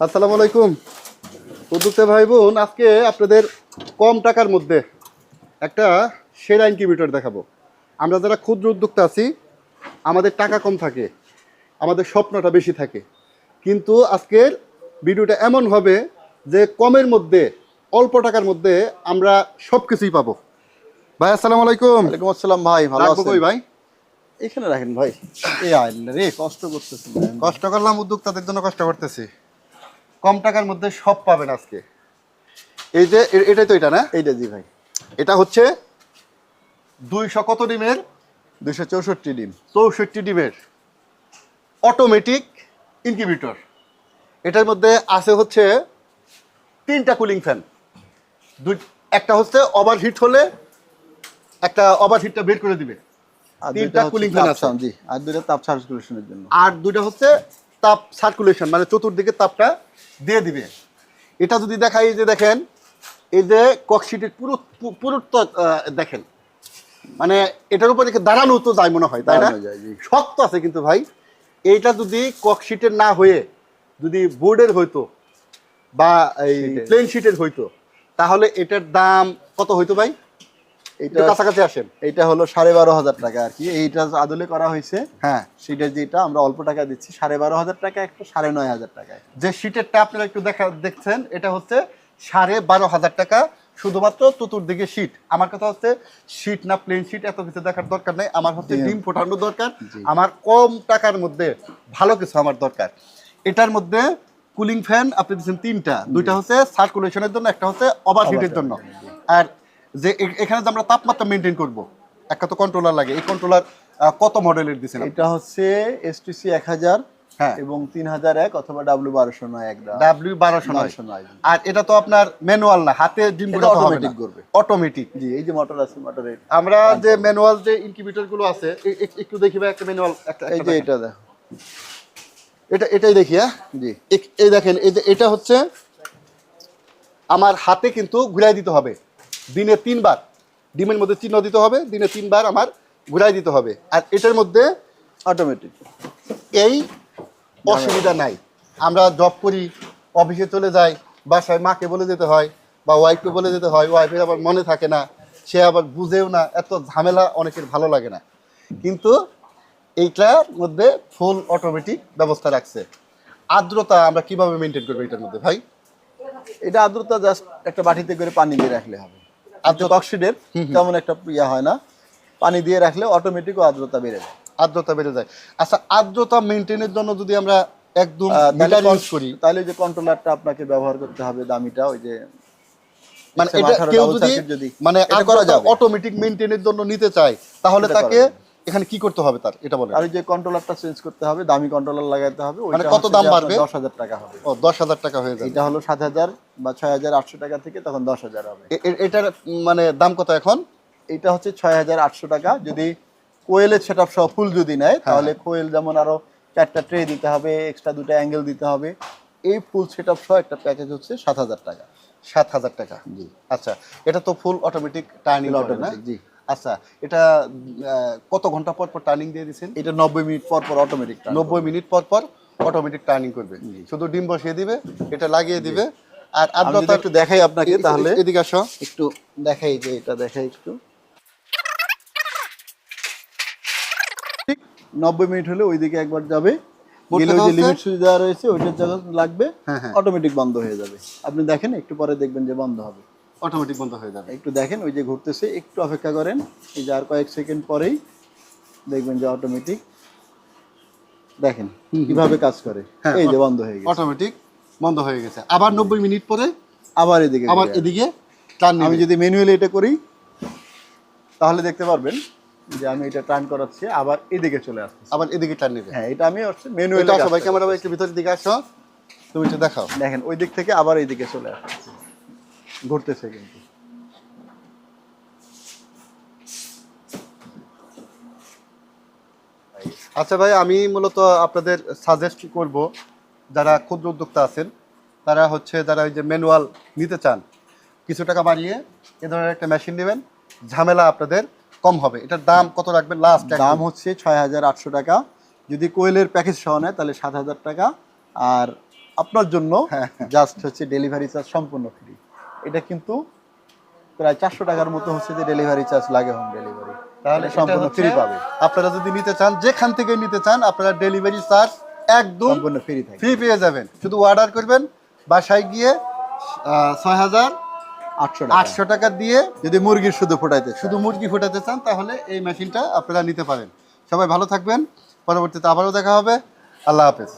আসসালামু আলাইকুম। উদ্যোক্তা ভাই বোন আজকে আপনাদের কম টাকার মধ্যে একটা সেরা ইনকিউবেটর দেখাবো। আমরা যারা ক্ষুদ্র উদ্যোক্তা আছি আমাদের টাকা কম থাকে আমাদের স্বপ্নটা বেশি থাকে। কিন্তু আজকের ভিডিওটা এমন হবে যে কমের মধ্যে অল্প টাকার মধ্যে আমরা সব কিছুই পাবো। ভাই আসসালামু আলাইকুম। ওয়ালাইকুম আসসালাম ভাই ভালো আছেন? কই ভাই? এখানে রাখেন ভাই। এই রে কষ্ট করতেছেন। কষ্ট করলাম উদ্যোক্তাদের জন্য কষ্ট করতেছি। কম টাকার মধ্যে সব পাবেন আজকে। এই যে এটাই তো এটা না? এইটা জি ভাই। এটা হচ্ছে দুইশো কত ডিমের? দুইশো চৌষট্টি ডিম। চৌষট্টি ডিমের অটোমেটিক ইনকিউবেটর এটার মধ্যে আছে হচ্ছে তিনটা কুলিং ফ্যান দুই একটা হচ্ছে ওভার হিট হলে একটা ওভার হিটটা বের করে দিবে। আর তিনটা কুলিং ফ্যান আছে। আছে জি। আর দুইটা তাপ সার্কুলেশনের জন্য। আর দুইটা হচ্ছে তাপ সার্কুলেশন মানে চতুর্দিকে তাপটা দিয়ে দিবে। এটা যদি দেখাই যে দেখেন এই যে ককশিটের পুরো পুরুত্ব দেখেন মানে এটার উপর দেখে দাঁড়ানো তো যায় মনে হয় তাই না? শক্ত আছে কিন্তু ভাই। এইটা যদি ককশিটের না হয়ে যদি বোর্ডের হইতো বা এই। প্লেন শিটের হইতো তাহলে এটার দাম কত হইতো ভাই? একটু কাছাকাছি আসেন। এইটা হলো সাড়ে বারো হাজার টাকা আর কি। এইটা আদলে করা হয়েছে। হ্যাঁ সেটা যেটা আমরা অল্প টাকা দিচ্ছি সাড়ে বারো হাজার টাকা একটা সাড়ে নয় হাজার টাকায়। যে শীটেরটা আপনারা একটু দেখা দেখছেন এটা হচ্ছে সাড়ে বারো হাজার টাকা শুধুমাত্র চতুর্দিকে শীট আমার কথা হচ্ছে শীট না প্লেন শীট এত কিছু দেখার দরকার নেই। আমার হচ্ছে ডিম ফোটানো দরকার। আমার কম টাকার মধ্যে ভালো কিছু আমার দরকার। এটার মধ্যে কুলিং ফ্যান আপনি দিচ্ছেন তিনটা। দুইটা হচ্ছে সার্কুলেশনের জন্য একটা হচ্ছে ওভার হিটের জন্য। আর যে এখানে যে আমরা তাপমাত্রা মেনটেন করব একটা তো কন্ট্রোলার লাগে এই কন্ট্রোলার কত মডেলের দিচ্ছেন? এটা হচ্ছে এসটিসি এক হাজার হ্যাঁ। এবং তিন হাজার এক অথবা ডাব্লিউ বারোশো নয় এক ডাব্লিউ বারোশো নয়। বারোশো নয় আর এটা তো আপনার ম্যানুয়াল না হাতে ডিম automatic করবে। অটোমেটিক জি এই যে মোটর আছে মোটরের আমরা যে ম্যানুয়াল যে ইনকিউবেটরগুলো আছে একটু দেখি ভাই একটা ম্যানুয়াল একটা এই যে এটা দেখো। এটা এটাই দেখি হ্যাঁ? জি। এই দেখেন এই যে এটা হচ্ছে আমার হাতে কিন্তু ঘুরাই দিতে হবে। দিনে তিনবার ডিমের মধ্যে চিহ্ন দিতে হবে দিনে তিনবার আমার ঘুরাই দিতে হবে। আর এটার মধ্যে অটোমেটিক এই অসুবিধা নাই। আমরা জব করি অফিসে চলে যাই বাসায় মাকে বলে যেতে হয় বা ওয়াইফকে বলে যেতে হয় ওয়াইফের আবার মনে থাকে না সে আবার বুঝেও না এত ঝামেলা অনেকের ভালো লাগে না। কিন্তু এইটার মধ্যে ফুল অটোমেটিক ব্যবস্থা রাখছে। আর্দ্রতা আমরা কীভাবে মেনটেন করব এটার মধ্যে ভাই? এটা আর্দ্রতা জাস্ট একটা বাটিতে করে পানি দিয়ে রাখলে হবে। আর্দ্রতা অক্সিডের তেমন একটা ইয়া হয় না। পানি দিয়ে রাখলে অটোমেটিক আর্দ্রতা বেড়ে যায়। আর্দ্রতা বেড়ে যায়। আচ্ছা আর্দ্রতা মেনটেনের জন্য যদি আমরা একদম মিটার ইউজ করি। তাহলে যে কন্ট্রোলারটা আপনাকে ব্যবহার করতে হবে দামিটা ওই যে মানে এটা কেউ যদি মানে করা যায় অটোমেটিক মেনটেনের জন্য নিতে চায় তাহলে তাকে। এখানে কি করতে হবে তার? এটা বলেন। আর যে কন্ট্রোলারটা চেঞ্জ করতে হবে দামি কন্ট্রোলার লাগাতে হবে মানে কত দাম বাড়বে? দশ হাজার টাকা হবে। ও দশ হাজার টাকা হয়ে যাবে। এটা হলো সাত হাজার বা ছয় হাজার আটশো টাকা থেকে তখন দশ হাজার হবে। এ- এ- এটার মানে দাম কত এখন? এটা হচ্ছে ছয় হাজার আটশো টাকা। যদি কোয়েলের সেট আপ সহ ফুল যদি নেয় হ্যাঁ। তাহলে কোয়েল যেমন আরও চারটা ট্রে দিতে হবে এক্সট্রা দুটো অ্যাঙ্গেল দিতে হবে। এই ফুল সেট আপ সহ একটা প্যাকেজ হচ্ছে সাত হাজার টাকা। সাত হাজার টাকা। জি। আচ্ছা এটা তো ফুল অটোমেটিক টার্নিং অটোমেটিক জি। আচ্ছা এটা কত ঘণ্টা পর পর টার্নিং দিয়ে দিচ্ছেন? এটা নব্বই মিনিট পর পর অটোমেটিক নব্বই মিনিট পর পর অটোমেটিক টার্নিং করবে। শুধু ডিম বসিয়ে দিবে এটা লাগিয়ে দিবে। আর আর্দ্রতা একটু দেখাই আপনাকে তাহলে। এদিকে আসো। একটু দেখাই যে এটা দেখাই একটু। ঠিক নব্বই মিনিট হলে ওইদিকে একবার যাবে। মোট গেলে কথা ওই যে লিমিট সুইচ দেওয়া রয়েছে ওইটার জায়গা লাগবে। হ্যাঁ, হ্যাঁ। অটোমেটিক বন্ধ হয়ে যাবে। আপনি দেখেন একটু পরে দেখবেন যে বন্ধ হবে। অটোমেটিক বন্ধ হয়ে যাবে। একটু দেখেন ওই যে ঘুরতেছে একটু অপেক্ষা করেন। এই যে আর কয়েক সেকেন্ড পরেই দেখবেন যে অটোমেটিক দেখেন কীভাবে কাজ করে। হ্যাঁ, এই যে বন্ধ হয়ে গেছে। অটোমেটিক বন্ধ হয়ে গেছে। আবার নব্বই মিনিট পরে আবার এদিকে আবার এদিকে টার্ন আমি যদি ম্যানুয়ালি এটা করি তাহলে দেখতে পারবেন যে আমি এটা টার্ন করাচ্ছি আবার এদিকে চলে আসছে আবার এদিকে টার্ন নেবে হ্যাঁ এটা আমি হচ্ছে ম্যানুয়ালি এটা আসো ভাই ক্যামেরা ভাই একটু ভিতরের দিকে আসো তুমি একটু দেখাও। দেখেন ওই দিক থেকে আবার এইদিকে চলে আসছে ঘুরতেছে কিন্তু। আচ্ছা ভাই আমি মূলত আপনাদের সাজেস্ট করব যারা ক্ষুদ্র উদ্যোক্তা আছেন তারা হচ্ছে যারা ওই যে ম্যানুয়াল নিতে চান কিছু টাকা বাড়িয়ে এ ধরনের একটা মেশিন নেবেন ঝামেলা আপনাদের কম হবে। এটার দাম কত রাখবেন লাস্ট দাম হচ্ছে ছয় হাজার আটশো টাকা। যদি কোয়েলের প্যাকেজ সহ নেয় তাহলে সাত হাজার টাকা। আর আপনার জন্য হ্যাঁ। জাস্ট হচ্ছে ডেলিভারি চার্জ সম্পূর্ণ ফ্রি এটা কিন্তু প্রায় চারশো টাকার মতো হচ্ছে যে ডেলিভারি চার্জ লাগে হোম ডেলিভারি তাহলে সম্পূর্ণ ফ্রি পাবে। আপনারা যদি নিতে চান যেখান থেকে নিতে চান আপনারা ডেলিভারি চার্জ একদম সম্পূর্ণ ফ্রি থাকে ফ্রি পেয়ে যাবেন। শুধু অর্ডার করবেন বাসায় গিয়ে ছয় হাজার আটশো টাকা। আটশো টাকা দিয়ে যদি মুরগির শুধু ফোটাইতে শুধু মুরগি ফোটাতে চান তাহলে এই মেশিনটা আপনারা নিতে পারেন। সবাই ভালো থাকবেন। পরবর্তীতে আবারও দেখা হবে। আল্লাহ হাফেজ।